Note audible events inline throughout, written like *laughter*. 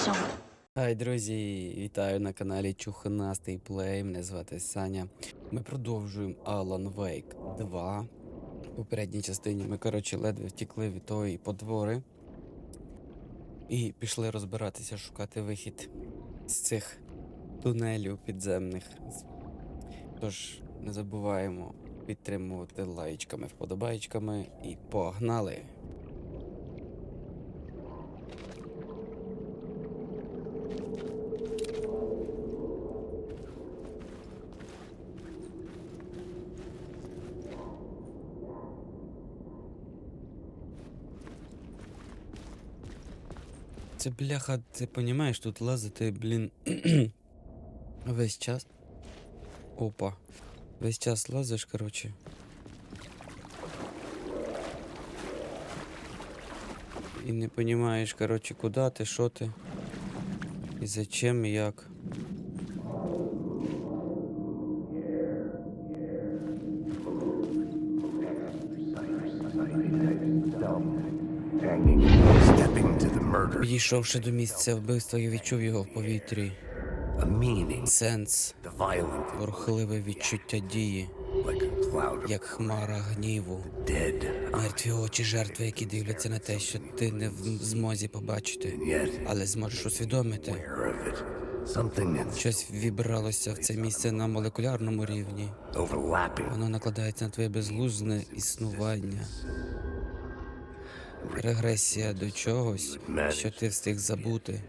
всьому. Хай, друзі, вітаю на каналі Чуханастий Плей. Мене звати Саня. Ми продовжуємо Alan Wake 2. В попередній частині ми, коротше, ледве втікли від тої подвори. І пішли розбиратися, шукати вихід з цих тунелів підземних. Тож не забуваємо підтримувати лайчками, вподобайчками і погнали! Це бляха, ти понімаєш, тут лазити, блін. *clears throat* весь час. Опа. Весь час лазиш, коротше. І не понімаєш, коротше, куди ти, що ти. І зачем, і як. Підійшовши до місця вбивства, я відчув його в повітрі. Сенс, The відчуття дії, як хмара гніву. Мертві очі жертви, які дивляться на те, що ти не в змозі побачити, але зможеш усвідомити. Щось вібралося в це місце на молекулярному рівні. Воно накладається на твоє безглузне існування. Регресія до чогось, що ти встиг забути,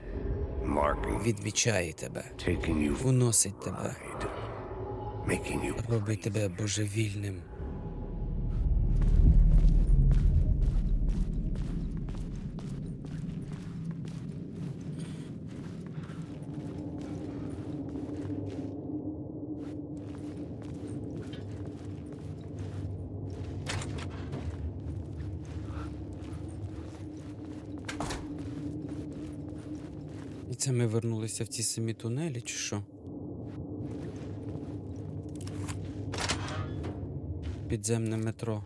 відмічає тебе, уносить тебе. Робить тебе божевільним. Це ми вернулися в ті самі тунелі, чи що? Підземне метро.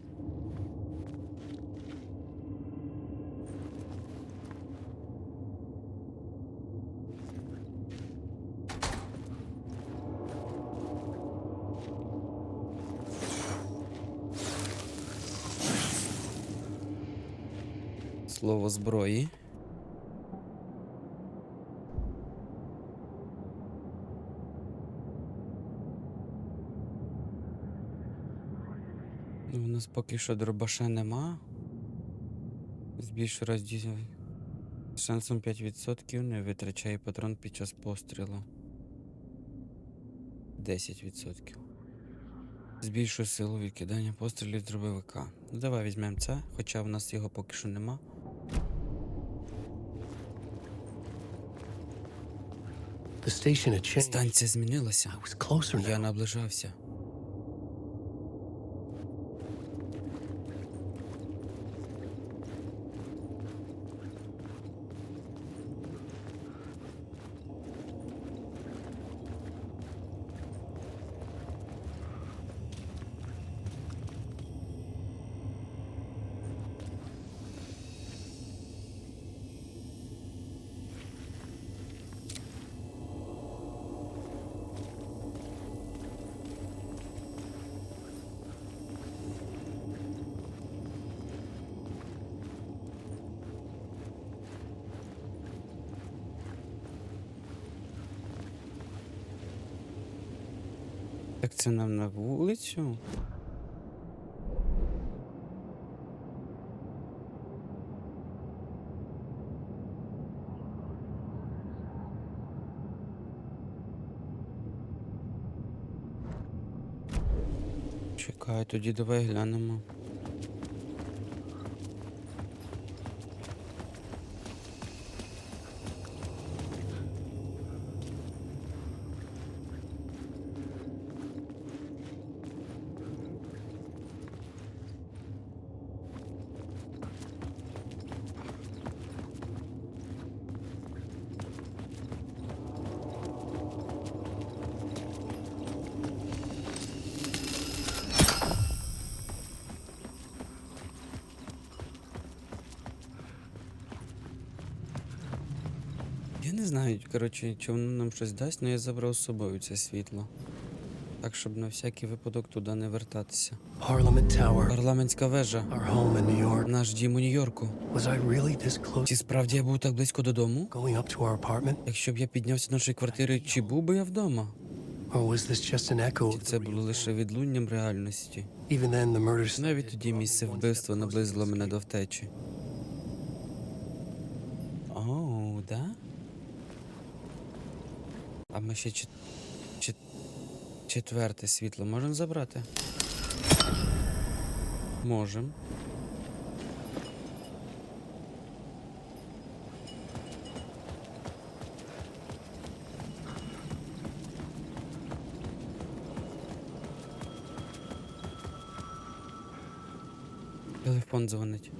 Слово зброї. Ну, У нас поки що дробаша нема. Збільшує розділ. Шансом 5% не витрачає патрон під час пострілу. 10%. Збільшує силу відкидання пострілів з дробовика. Ну давай візьмемо це, хоча в нас його поки що нема. Станція змінилася. Я наближався. Так це нам на вулицю? Чекай, тоді давай глянемо. Не знаю, коротше, чи воно нам щось дасть, але я забрав з собою це світло. Так, щоб на всякий випадок туди не вертатися. Parliament Tower, Парламентська вежа. our home in New York. Наш дім у Нью-Йорку. Was I really this close Чи справді я був так близько додому? going up to our apartment? Якщо б я піднявся до нашої квартири, чи був би я вдома? Or was this just an echo Чи це було лише відлунням реальності? Even then, the murder Навіть тоді місце вбивства наблизило мене до втечі. Оу, да? А ми ще чет... чет... четверте світло можемо забрати? Можем. Телефон дзвонить.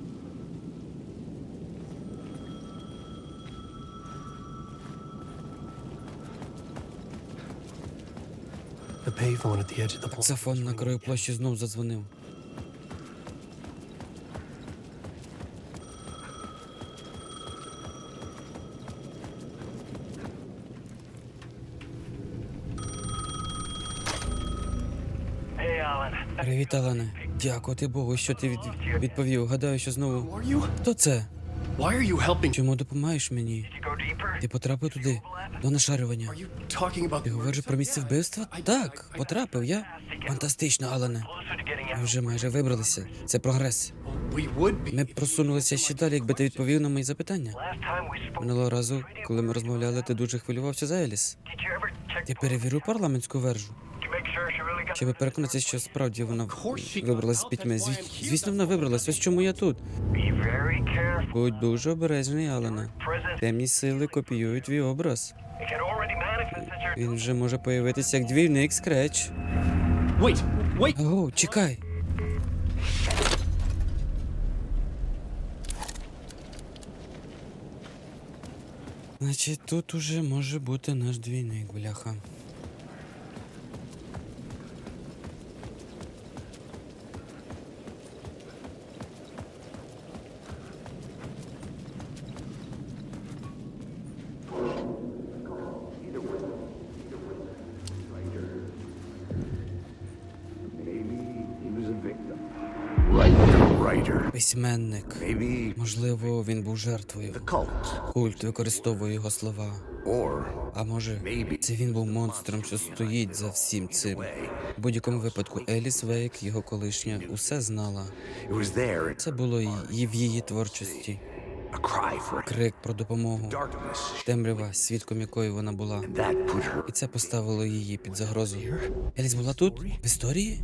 Was на краю площі знов задзвонив. Привіт, Алане. Дякувати Богу, що ти від... відповів. Гадаю, що знову. Хто це? Why are you helping? Чому допомагаєш мені? You go deeper? Ти потрапив туди, до нашарювання. Ти говориш про місце вбивства? Так, потрапив я. Фантастично, Алане. Closer Ми вже майже вибралися. Це прогрес. Ми б просунулися ще далі, якби ти відповів на мої запитання. Минулого разу, коли ми розмовляли, ти дуже хвилювався за Еліс. Ти перевірив парламентську вержу, щоб переконатися, що справді вона вибралась з пітьми. Звісно, вона вибралась. Ось чому я тут. Будь дуже обережний. Present, Темні сили копіюють твій образ. Він вже може появитися як двійник скреч. Wait. Чекай. Значить, тут уже може бути наш двійник, бляха. Письменник. Можливо, він був жертвою. Культ використовує його слова. А може, це він був монстром, що стоїть за всім цим. В будь-якому випадку Еліс Вейк, його колишня, усе знала. Це було і в її творчості. Крик про допомогу, темрява, свідком якої вона була. І це поставило її під загрозу. Еліс була тут? В історії?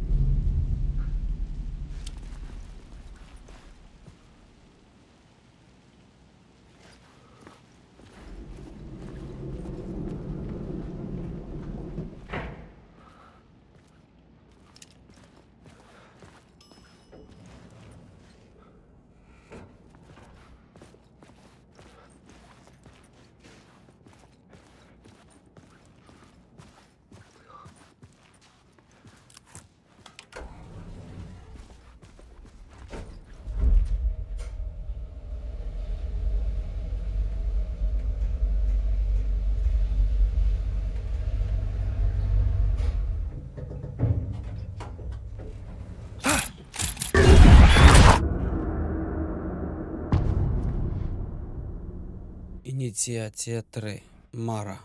Ініціація 3. Мара.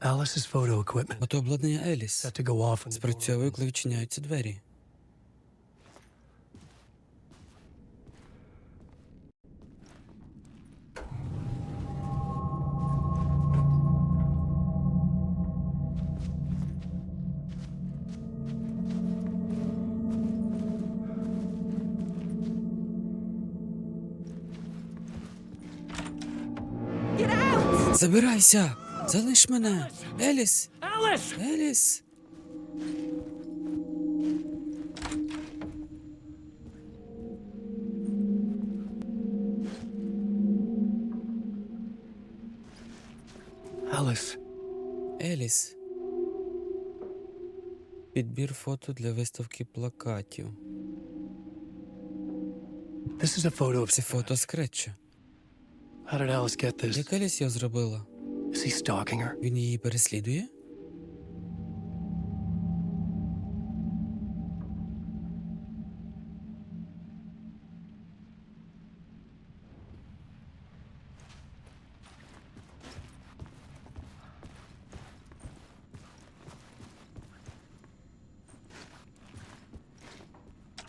Alice's photo equipment Фотообладнання Еліс. set to go off Спрацьовує, коли відчиняються двері. Забирайся! Залиш мене! Еліс! Alice! Еліс! Alice, Еліс. Підбір фото для виставки плакатів. this is a photo of. Це фото скретча. How did Alice get this? Як Еліс його зробила? Is he stalking her? Він її переслідує?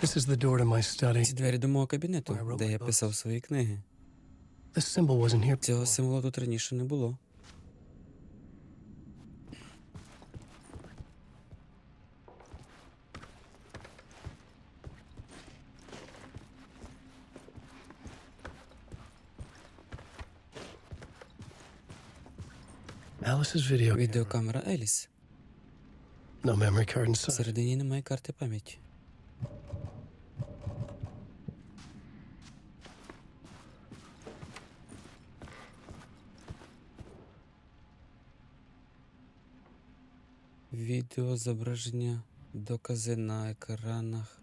This is the door to my study. Ці двері до мого кабінету, де я писав свої книги. This symbol wasn't here Цього before. символу тут раніше не було. Alice's video. camera. Відеокамера Еліс. No memory card inside. Всередині немає карти пам'яті. Відео зображення, докази на екранах.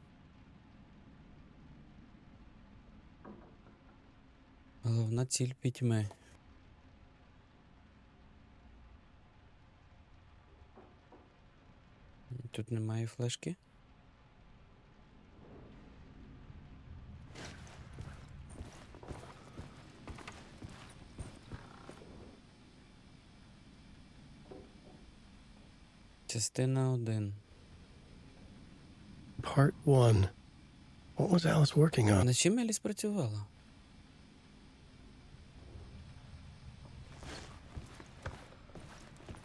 Головна ціль пітьми. Тут немає флешки. Частина 1. Part 1. What was Alice working on? Над чим Еліс працювала?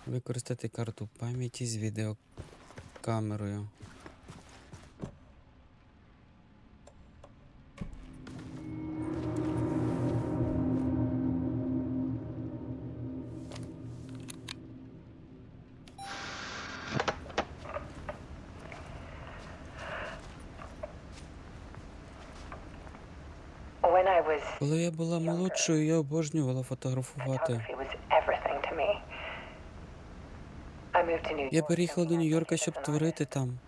Використати карту пам'яті з відеокамерою. Moved to New York. Я переїхала до Нью-Йорка, щоб творити там.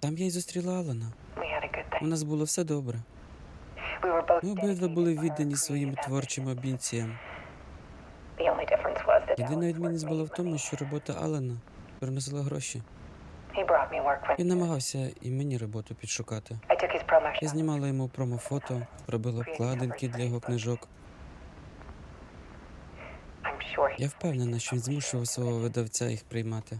Там я й зустріла Алана. У нас було все добре. Ми обидва були віддані своїм творчим that Єдина відмінність була в тому, що робота Алана приносила гроші. Він намагався і мені роботу підшукати. Я знімала йому промофото, робила обкладинки для його книжок. Я впевнена, що він змушував свого видавця їх приймати.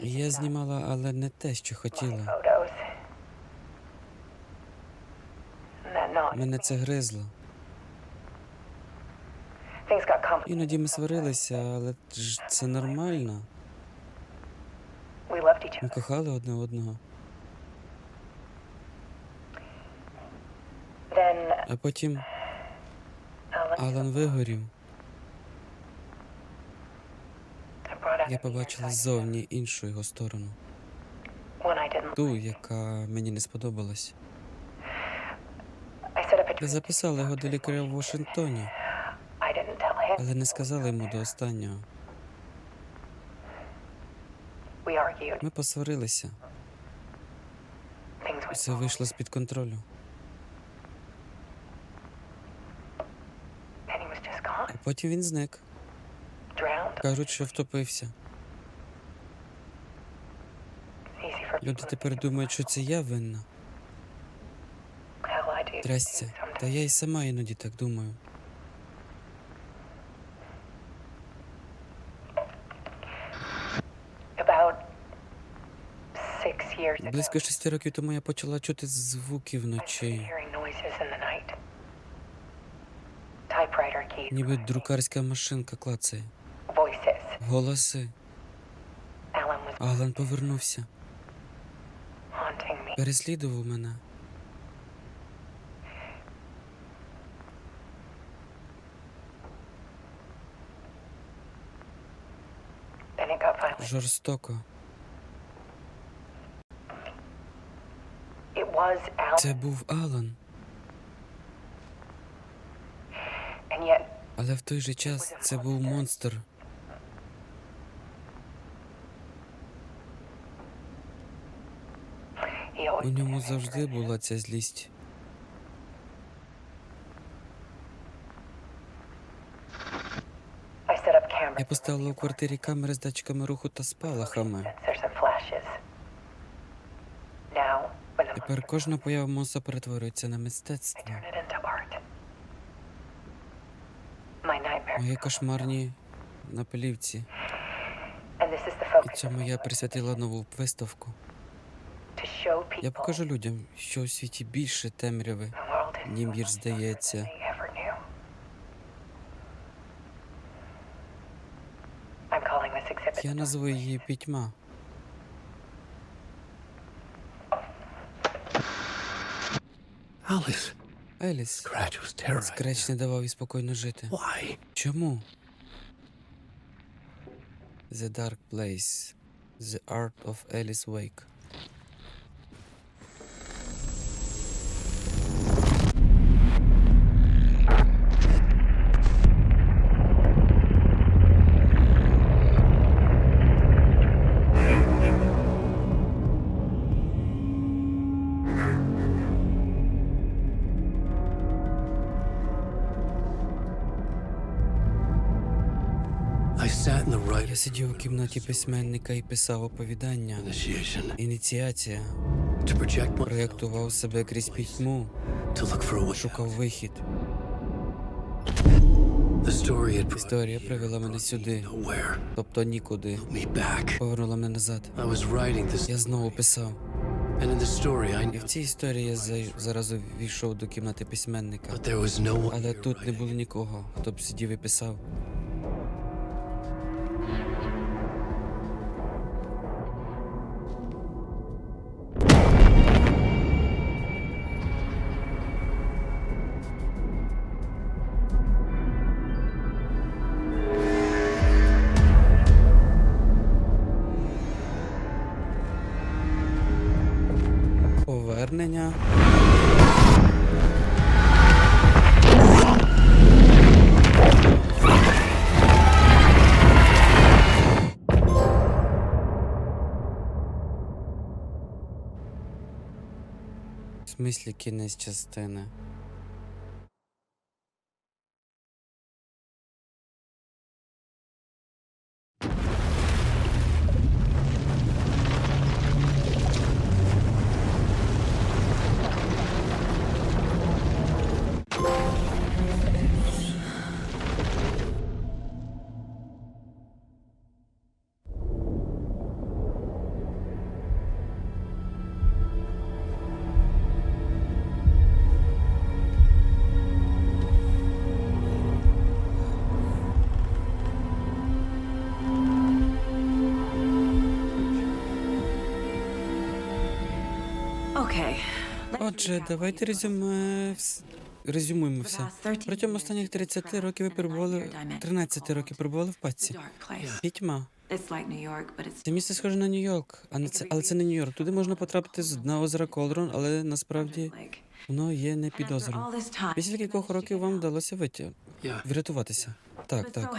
Я знімала, але не те, що хотіла. Мене це гризло. Іноді ми сварилися, але ж це нормально. We loved each Ми other. кохали одне одного. Then А потім Alan, Алан вигорів. I brought out Я побачила ззовні іншу його сторону. I didn't. Ту, яка мені не сподобалась. I set up a Я записала його до лікаря в Вашингтоні, I didn't tell him. але не сказала йому до останнього. We argued. Ми посварилися. Все вийшло контролю. Was just gone, А потім він зник. Кажуть, що втопився. Люди тепер думають, що це я винна. Трясця. Та я й сама іноді так думаю. Близько шести років тому я почала чути звуки вночі, ніби друкарська машинка клацає. Голоси. Алан повернувся. Переслідував мене. Жорстоко. Це був Алан. Але в той же час це був монстр. У ньому завжди була ця злість. Я поставила у квартирі камери з датчиками руху та спалахами. Тепер кожна поява монстра перетворюється на мистецтво. Мої кошмарні на плівці. І цьому я присвятила нову виставку. Я покажу людям, що у світі більше темряви, ніж of здається. Я назву її пітьма. Alice. Еліс. Scratch was terrorized. Скреч не давав їй спокійно жити. Why? Чому? The Dark Place. The Art of Alice Wake. Сидів у кімнаті письменника і писав оповідання. Ініціація. Проєктував себе крізь пітьму, шукав вихід. Історія привела мене сюди, тобто нікуди. Повернула мене назад. Я знову писав. І в цій історії я заразу війшов до кімнати письменника. Але тут не було нікого, хто б сидів і писав. Смислі кінець частини. Отже, давайте резюме... резюмуємо все. Протягом останніх 30 років ви перебували 13 років перебували в патці. Пітьма. Це місце схоже на Нью-Йорк, а не це, але це не Нью-Йорк. Туди можна потрапити з дна озера Колдрон, але насправді воно є не під озером. Після кількох років вам вдалося вийти, Yeah. врятуватися. Так, так.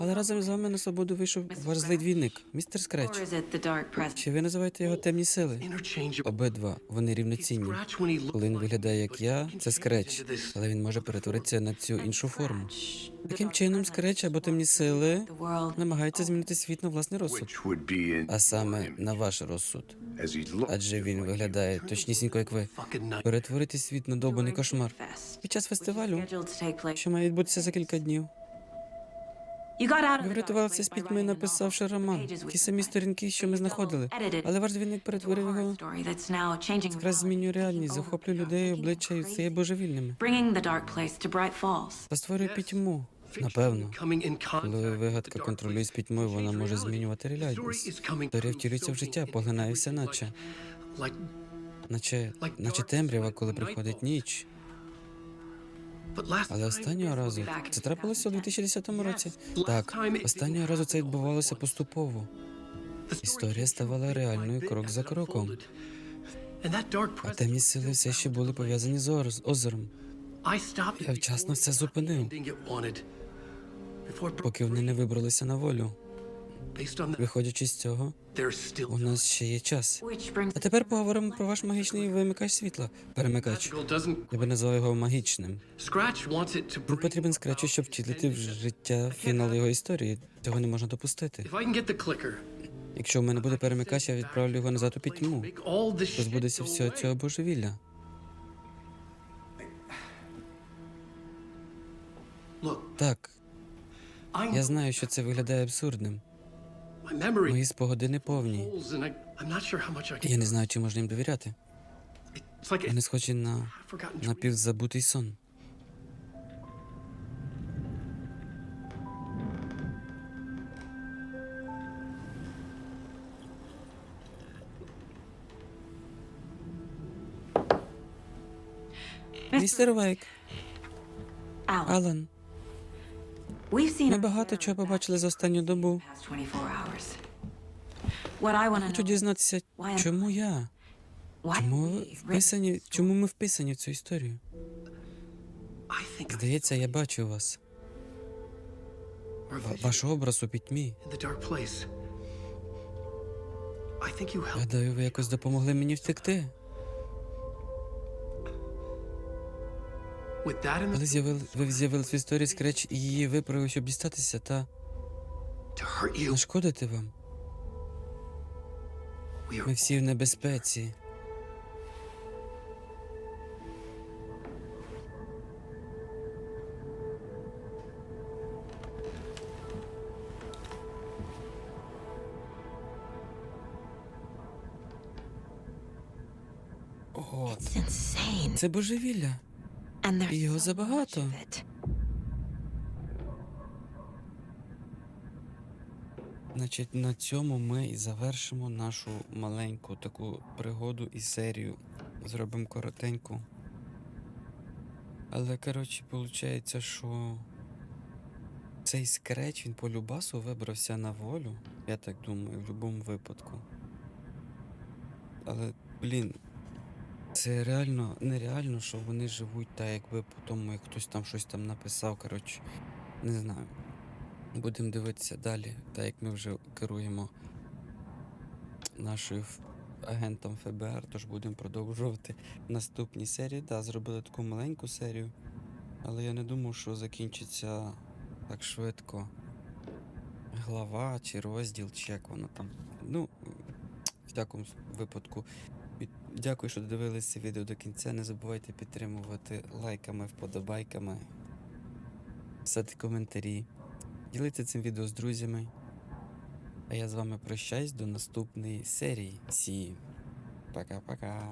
Але разом з вами на свободу вийшов ваш злий двійник, містер Скреч. Чи ви називаєте його темні сили? Обидва вони рівноцінні. Коли він виглядає як я, це скреч, але він може перетворитися на цю іншу форму. Таким чином, скреч або темні сили намагаються змінити світ на власний розсуд, а саме на ваш розсуд. Адже він виглядає точнісінько, як ви. Перетворити світ на довбаний кошмар. Під час фестивалю, що має відбутися за кілька днів. Ви врятувалися з пітьми, написавши роман. Ті самі сторінки, що ми знаходили. Але ваш двійник перетворив його. Якраз змінює реальність, захоплює людей обличчя і стає божевільними. Та створює пітьму. Напевно. Коли вигадка контролює з пітьмою, вона може змінювати реальність. coming втілюється в життя, поглинає все, наче, наче, наче темрява, коли приходить ніч. Але останнього разу це трапилося у 2010 році. Так, останнього разу це відбувалося поступово. Історія ставала реальною крок за кроком. А темні сили все ще були пов'язані з озером, Я вчасно все зупинив. поки вони не вибралися на волю. Based Виходячи з цього, у нас ще є час. А тепер поговоримо про ваш магічний вимикач світла. Перемикач. Я би назвав його магічним. Він потрібен скречу, щоб втілити в життя фінал його історії. Цього не можна допустити. Якщо в мене буде перемикач, я відправлю його назад у пітьму. Позбудеться всього цього божевілля. Так, я знаю, що це виглядає абсурдним. My memory Мої спогади не повні. holes, and I, I'm not sure how much I І can. я не знаю, чи можна їм довіряти. Вони схожі на напівзабутий сон. Містер Вейк, Алан, ми багато чого побачили за останню добу. Past 24 hours. What I want to Хочу дізнатися, чому я? Чому we ви written вписані? Чому ми вписані в цю історію? Здається, я бачу вас. Ваш образ у пітьмі. Гадаю, ви якось допомогли мені втекти. Коли з'явили, ви з'явились в історії скреч і її виправив, щоб дістатися та нашкодити вам. Ми всі в небезпеці. О, це божевілля. There's Його забагато. Значить, на цьому ми і завершимо нашу маленьку таку пригоду і серію. Зробимо коротеньку. Але, коротше, виходить, що цей скреч він по любасу вибрався на волю. Я так думаю, в будь-якому випадку. Але, блін, це реально нереально, що вони живуть так, якби по тому, як хтось там щось там написав. Коротше, не знаю. Будемо дивитися далі, так як ми вже керуємо нашою агентом ФБР, тож будемо продовжувати наступні серії. Так, зробили таку маленьку серію, але я не думав, що закінчиться так швидко. Глава чи розділ, чи як воно там. Ну, в такому випадку. Дякую, що додивилися відео до кінця. Не забувайте підтримувати лайками, вподобайками, писати коментарі. Діліться цим відео з друзями. А я з вами прощаюсь до наступної серії. Сі. Пока-пока.